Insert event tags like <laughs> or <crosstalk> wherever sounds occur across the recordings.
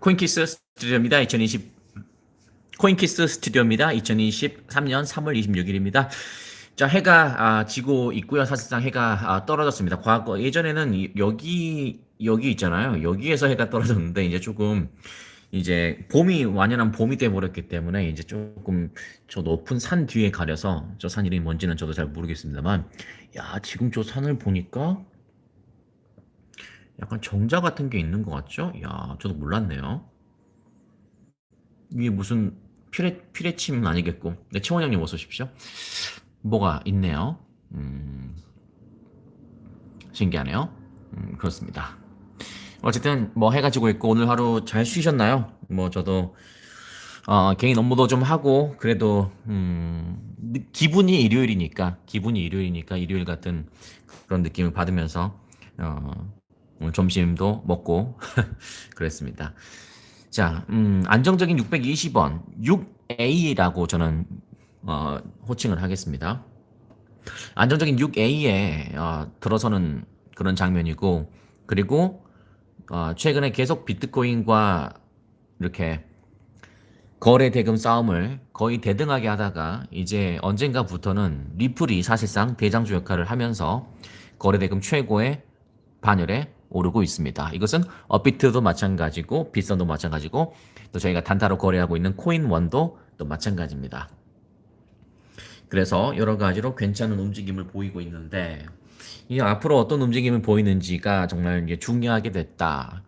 코인키스 스튜디오입니다. 2020 코인키스 스튜디오입니다. 2023년 3월 26일입니다. 자, 해가 아, 지고 있고요. 사실상 해가 아, 떨어졌습니다. 과거 예전에는 이- 여기 여기 있잖아요. 여기에서 해가 떨어졌는데 이제 조금 이제 봄이 완연한 봄이 돼 버렸기 때문에 이제 조금 저 높은 산 뒤에 가려서 저 산 이름이 뭔지는 저도 잘 모르겠습니다만 야, 지금 저 산을 보니까 약간 정자 같은 게 있는 것 같죠? 야, 저도 몰랐네요. 이게 무슨 피레, 피레침 아니겠고. 네, 치원 형님 어서 오십시오. 뭐가 있네요. 음, 신기하네요. 음, 그렇습니다. 어쨌든 뭐 해가지고 있고 오늘 하루 잘 쉬셨나요? 뭐 저도 어, 개인 업무도 좀 하고 그래도 음, 느- 기분이 일요일이니까 기분이 일요일이니까 일요일 같은 그런 느낌을 받으면서 어, 오늘 점심도 먹고 <laughs> 그랬습니다. 자, 음, 안정적인 620원 6A라고 저는 어, 호칭을 하겠습니다. 안정적인 6A에 어, 들어서는 그런 장면이고 그리고 어, 최근에 계속 비트코인과 이렇게 거래 대금 싸움을 거의 대등하게 하다가 이제 언젠가부터는 리플이 사실상 대장주 역할을 하면서 거래 대금 최고의 반열에 오르고 있습니다. 이것은 업비트도 마찬가지고 비선도 마찬가지고 또 저희가 단타로 거래하고 있는 코인원도 또 마찬가지입니다. 그래서 여러 가지로 괜찮은 움직임을 보이고 있는데 이 앞으로 어떤 움직임을 보이는지가 정말 이제 중요하게 됐다.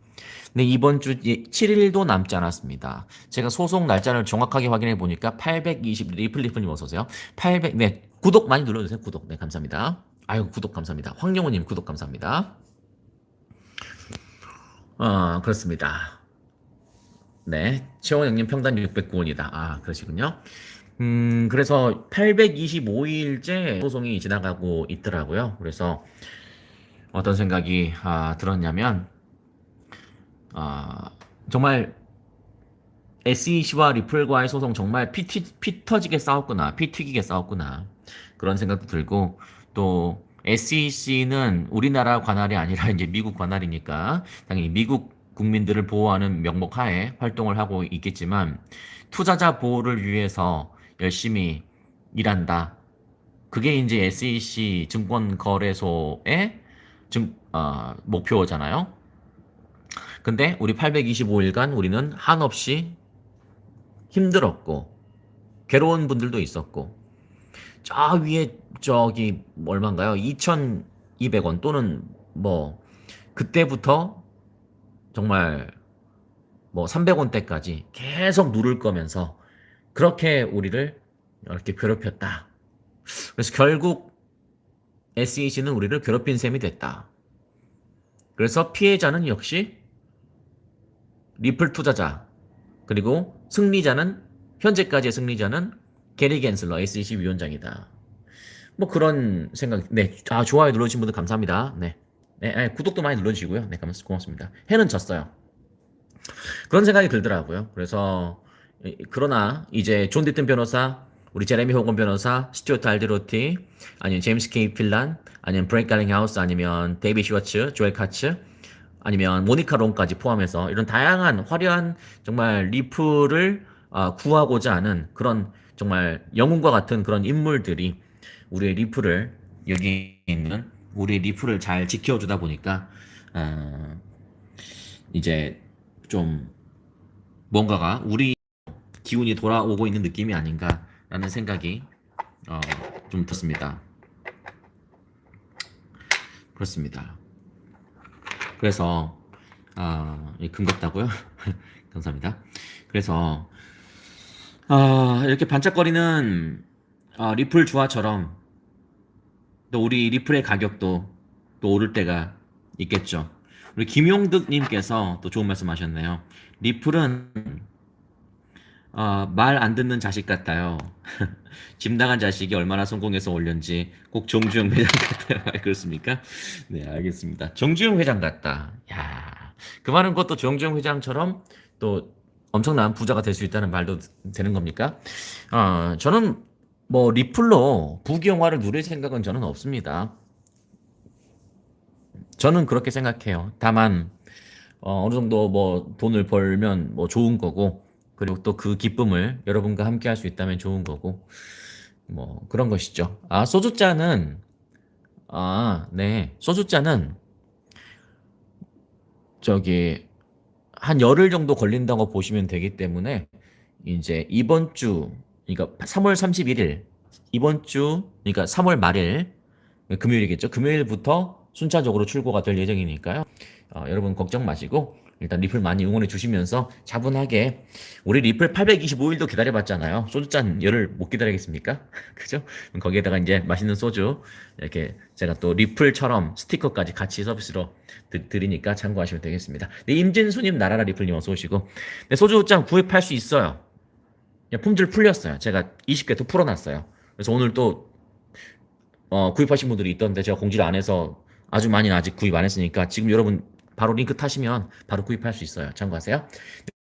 근데 이번 주 7일도 남지 않았습니다. 제가 소송 날짜를 정확하게 확인해 보니까 820 리플 리플님 어서 오세요. 800 네, 구독 많이 눌러 주세요. 구독. 네, 감사합니다. 아유, 구독 감사합니다. 황영호 님 구독 감사합니다. 어, 그렇습니다. 네. 최원 형님 평단 609원이다. 아, 그러시군요. 음, 그래서 825일째 소송이 지나가고 있더라고요. 그래서 어떤 생각이 아, 들었냐면, 아, 정말 SEC와 리플과의 소송 정말 피, 튀, 피 터지게 싸웠구나. 피 튀기게 싸웠구나. 그런 생각도 들고, 또 SEC는 우리나라 관할이 아니라 이제 미국 관할이니까 당연히 미국 국민들을 보호하는 명목 하에 활동을 하고 있겠지만 투자자 보호를 위해서 열심히 일한다. 그게 이제 SEC 증권거래소의 증, 어, 목표잖아요. 근데 우리 825일간 우리는 한없이 힘들었고 괴로운 분들도 있었고 저 위에 저기 얼마인가요? 2,200원 또는 뭐 그때부터 정말 뭐 300원대까지 계속 누를 거면서 그렇게 우리를 이렇게 괴롭혔다. 그래서 결국 SEC는 우리를 괴롭힌 셈이 됐다. 그래서 피해자는 역시 리플 투자자 그리고 승리자는 현재까지의 승리자는 게리 겐슬러 SEC 위원장이다. 뭐 그런 생각. 네, 아 좋아요 눌러주신 분들 감사합니다. 네, 네, 네, 구독도 많이 눌러주시고요. 네, 감사 고맙습니다. 해는 졌어요. 그런 생각이 들더라고요. 그래서 이- 그러나 이제 존 디튼 변호사, 우리 제레미 호건 변호사, 스튜어트 알드로티, 아니면 제임스 케이 필란, 아니면 브레이크 갈링하우스, 아니면 데이비 슈워츠, 조엘 카츠, 아니면 모니카 롱까지 포함해서 이런 다양한 화려한 정말 리플을 아, 구하고자 하는 그런 정말 영웅과 같은 그런 인물들이 우리의 리플을 여기 있는 우리의 리플을 잘 지켜주다 보니까 어, 이제 좀 뭔가가 우리 기운이 돌아오고 있는 느낌이 아닌가라는 생각이 어, 좀 듭니다. 그렇습니다. 그래서 아, 예, 금겼다고요? <laughs> 감사합니다. 그래서 아, 이렇게 반짝거리는 아, 리플 주화처럼 또 우리 리플의 가격도 또 오를 때가 있겠죠. 우리 김용득님께서 또 좋은 말씀 하셨네요. 리플은 어, 말안 듣는 자식 같아요. <laughs> 집 나간 자식이 얼마나 성공해서 올렸는지 꼭 정주영 회장 같아요. <laughs> 그렇습니까? 네, 알겠습니다. 정주영 회장 같다. 야, 그 말은 그것도 정주영 회장처럼 또 엄청난 부자가 될 수 있다는 말도 되는 겁니까? 어, 저는 뭐 리플로 부귀영화를 누릴 생각은 저는 없습니다. 저는 그렇게 생각해요. 다만 어, 어느 정도 뭐 돈을 벌면 뭐 좋은 거고 그리고 또 그 기쁨을 여러분과 함께 할 수 있다면 좋은 거고 뭐 그런 것이죠. 아, 소주잔은 아, 네. 소주잔은 저기 한 열흘 정도 걸린다고 보시면 되기 때문에 이제 이번 주 그러니까 3월 31일 이번 주 그러니까 3월 말일 금요일이겠죠. 금요일부터 순차적으로 출고가 될 예정이니까요. 어, 여러분 걱정 마시고 일단 리플 많이 응원해 주시면서 차분하게 우리 리플 825일도 기다려봤잖아요. 소주잔 열을 못 기다리겠습니까? <laughs> 그죠? 거기에다가 이제 맛있는 소주 이렇게 제가 또 리플처럼 스티커까지 같이 서비스로 드, 드리니까 참고하시면 되겠습니다. 네, 임진수님 나라라 리플님 어서 오시고 네, 소주잔 구입할 수 있어요. 야, 품질 풀렸어요. 제가 20개 더 풀어놨어요. 그래서 오늘 또 어, 구입하신 분들이 있던데 제가 공지를 안 해서 아주 많이 아직 구입 안 했으니까 지금 여러분 바로 링크 타시면 바로 구입할 수 있어요. 참고하세요.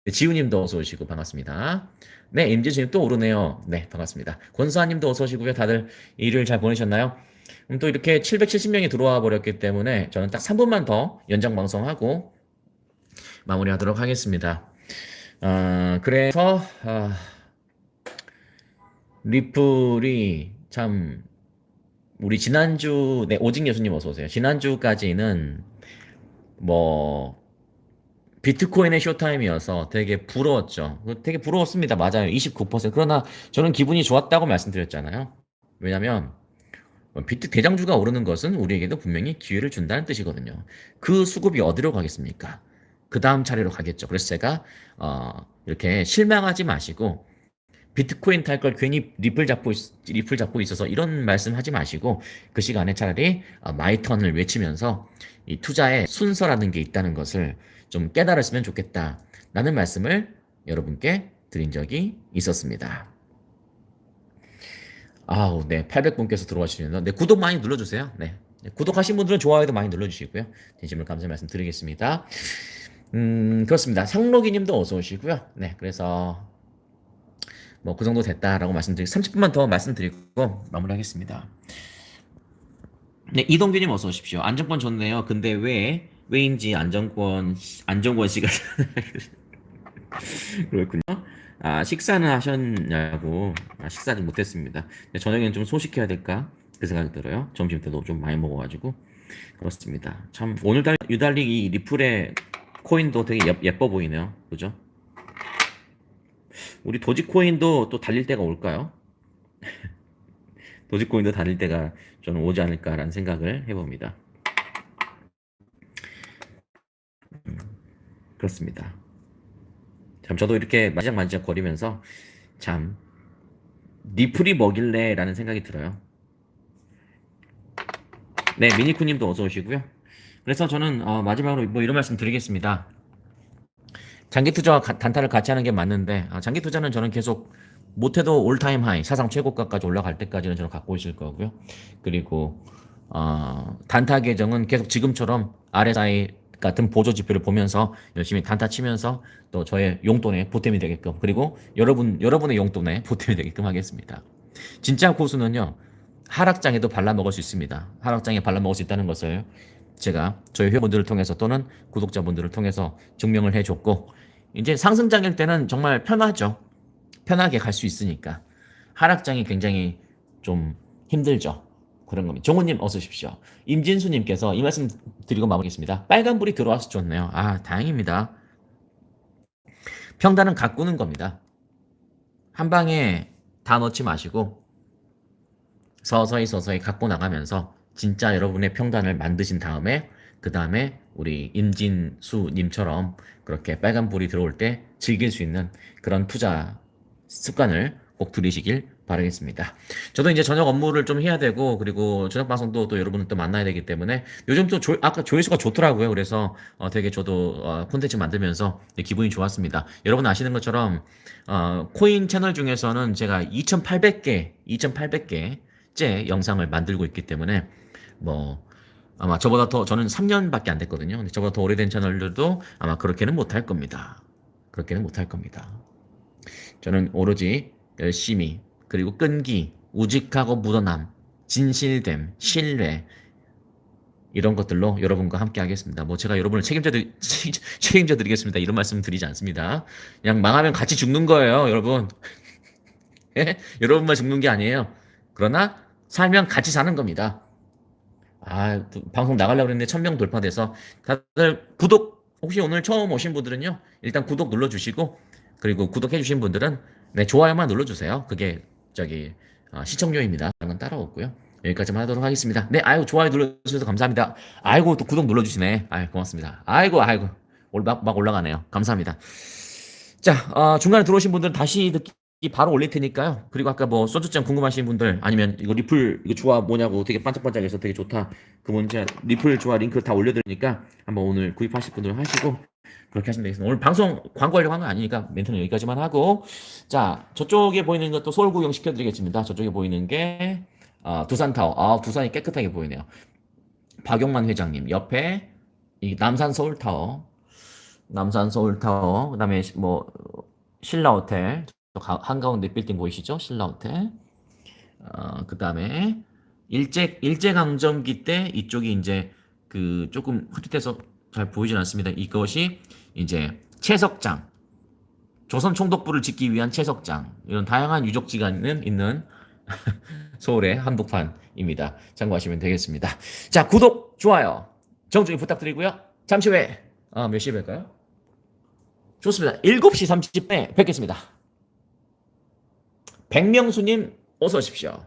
네, 지우님도 어서 오시고 반갑습니다. 네, 임진수님 또 오르네요. 네, 반갑습니다. 권수아님도 어서 오시고요. 다들 일요일 잘 보내셨나요? 음, 또 이렇게 770명이 들어와 버렸기 때문에 저는 딱 3분만 더 연장 방송하고 마무리하도록 하겠습니다. 아, 그래서 아, 리플이 참 우리 지난주 네 오직 예수님 어서 오세요. 지난주까지는 뭐 비트코인의 쇼타임이어서 되게 부러웠죠. 되게 부러웠습니다. 맞아요. 29%. 그러나 저는 기분이 좋았다고 말씀드렸잖아요. 왜냐면 비트 대장주가 오르는 것은 우리에게도 분명히 기회를 준다는 뜻이거든요. 그 수급이 어디로 가겠습니까? 그 다음 차례로 가겠죠. 그래서 제가 어, 이렇게 실망하지 마시고 비트코인 탈 걸 괜히 리플 잡고 있, 리플 잡고 있어서 이런 말씀 하지 마시고 그 시간에 차라리 어, 마이턴을 외치면서 이 투자의 순서라는 게 있다는 것을 좀 깨달았으면 좋겠다. 라는 말씀을 여러분께 드린 적이 있었습니다. 아우, 네. 800분께서 들어와 주시면, 네. 구독 많이 눌러 주세요. 네. 네, 구독하신 분들은 좋아요도 많이 눌러 주시고요. 진심으로 감사 말씀 드리겠습니다. 음, 그렇습니다. 상록이 님도 어서 오시고요. 네. 그래서 뭐 그 정도 됐다라고 말씀드리고 30분만 더 말씀드리고 마무리하겠습니다. 네, 이동규님 어서 오십시오. 안정권 좋네요. 근데 왜 왜인지 안정권 안정권 씨가 <laughs> 그렇군요. 아 식사는 하셨냐고 아, 식사는 못했습니다. 저녁에는 좀 소식해야 될까 그 생각이 들어요. 점심 때도 좀 많이 먹어가지고 그렇습니다. 참 오늘달 유달리 이 리플의 코인도 되게 예, 예뻐 보이네요. 그죠? 우리 도지코인도 또 달릴 때가 올까요? <laughs> 도지코인도 달릴 때가 저는 오지 않을까라는 생각을 해봅니다. 음, 그렇습니다. 참 저도 이렇게 만지작만지작 거리면서 참 리플이 뭐길래라는 생각이 들어요. 네, 미니쿠님도 어서 오시고요. 그래서 저는 어, 마지막으로 뭐 이런 말씀 드리겠습니다. 장기 투자와 가- 단타를 같이 하는 게 맞는데 아, 장기 투자는 저는 계속 못해도 올타임 하이 사상 최고가까지 올라갈 때까지는 저는 갖고 있을 거고요. 그리고 어, 단타 계정은 계속 지금처럼 RSI 같은 보조 지표를 보면서 열심히 단타 치면서 또 저의 용돈에 보탬이 되게끔 그리고 여러분 여러분의 용돈에 <laughs> 보탬이 되게끔 하겠습니다. 진짜 고수는요 하락장에도 발라 먹을 수 있습니다. 하락장에 발라 먹을 수 있다는 것을 제가 저희 회원분들을 통해서 또는 구독자분들을 통해서 증명을 해줬고 이제 상승장일 때는 정말 편하죠. 편하게 갈 수 있으니까 하락장이 굉장히 좀 힘들죠. 그런 겁니다. 정우님 어서 오십시오. 임진수님께서 이 말씀 드리고 마무리겠습니다. 빨간불이 들어와서 좋네요. 아 다행입니다. 평단은 가꾸는 겁니다. 한 방에 다 넣지 마시고 서서히 서서히 갖고 나가면서 진짜 여러분의 평단을 만드신 다음에 그 다음에 우리 임진수님처럼 그렇게 빨간불이 들어올 때 즐길 수 있는 그런 투자 습관을 꼭 들이시길 바라겠습니다. 저도 이제 저녁 업무를 좀 해야 되고 그리고 저녁 방송도 또 여러분을 또 만나야 되기 때문에 요즘 또 조, 아까 조회수가 좋더라고요. 그래서 어, 되게 저도 어, 콘텐츠 만들면서 기분이 좋았습니다. 여러분 아시는 것처럼 어, 코인 채널 중에서는 제가 2,800개, 2,800개째 영상을 만들고 있기 때문에 뭐 아마 저보다 더 저는 3년밖에 안 됐거든요. 근데 저보다 더 오래된 채널들도 아마 그렇게는 못할 겁니다. 그렇게는 못할 겁니다. 저는 오로지 열심히 그리고 끈기, 우직하고 묻어남, 진실됨, 신뢰 이런 것들로 여러분과 함께 하겠습니다. 뭐 제가 여러분을 책임져 드 책임져 드리겠습니다. 이런 말씀 드리지 않습니다. 그냥 망하면 같이 죽는 거예요, 여러분. <laughs> 예? 여러분만 죽는 게 아니에요. 그러나 살면 같이 사는 겁니다. 아, 또 방송 나가려고 그랬는데 1000명 돌파돼서 다들 구독 혹시 오늘 처음 오신 분들은요. 일단 구독 눌러 주시고 그리고 구독해 주신 분들은 네, 좋아요만 눌러 주세요. 그게 저기 어, 시청료입니다. 그건 따로 없고요. 여기까지만 하도록 하겠습니다. 네, 아이고 좋아요 눌러 주셔서 감사합니다. 아이고 또 구독 눌러 주시네. 아이 고맙습니다. 아이고 아이고 올- 막, 막 올라가네요. 감사합니다. 자, 어, 중간에 들어오신 분들은 다시 듣기 바로 올릴 테니까요. 그리고 아까 뭐 소주잔 궁금하신 분들 아니면 이거 리플 이거 조화 뭐냐고 되게 반짝반짝해서 되게 좋다. 그 문제 리플 조화 링크 다 올려드리니까 한번 오늘 구입하실 분들 하시고 그렇게 하시면 되겠습니다. 오늘 방송 광고하려고 한거 아니니까 멘트는 여기까지만 하고 자 저쪽에 보이는 것도 서울 구경 시켜드리겠습니다. 저쪽에 보이는 게 아, 두산 타워. 아 두산이 깨끗하게 보이네요. 박용만 회장님 옆에 이 남산 서울 타워, 남산 서울 타워, 그다음에 시- 뭐 신라 호텔 저 가- 한가운데 빌딩 보이시죠? 신라 호텔. 어, 그 다음에 일제 일제 강점기 때 이쪽이 이제 그 조금 흐릿해서 잘 보이진 않습니다. 이것이 이제 채석장, 조선 총독부를 짓기 위한 채석장 이런 다양한 유적지가 있는 있는 <laughs> 서울의 한복판입니다. 참고하시면 되겠습니다. 자 구독, 좋아요, 정중히 부탁드리고요. 잠시 후에 아, 몇 시에 뵐까요? 좋습니다. 7시 30분에 뵙겠습니다. 백명수님 어서 오십시오.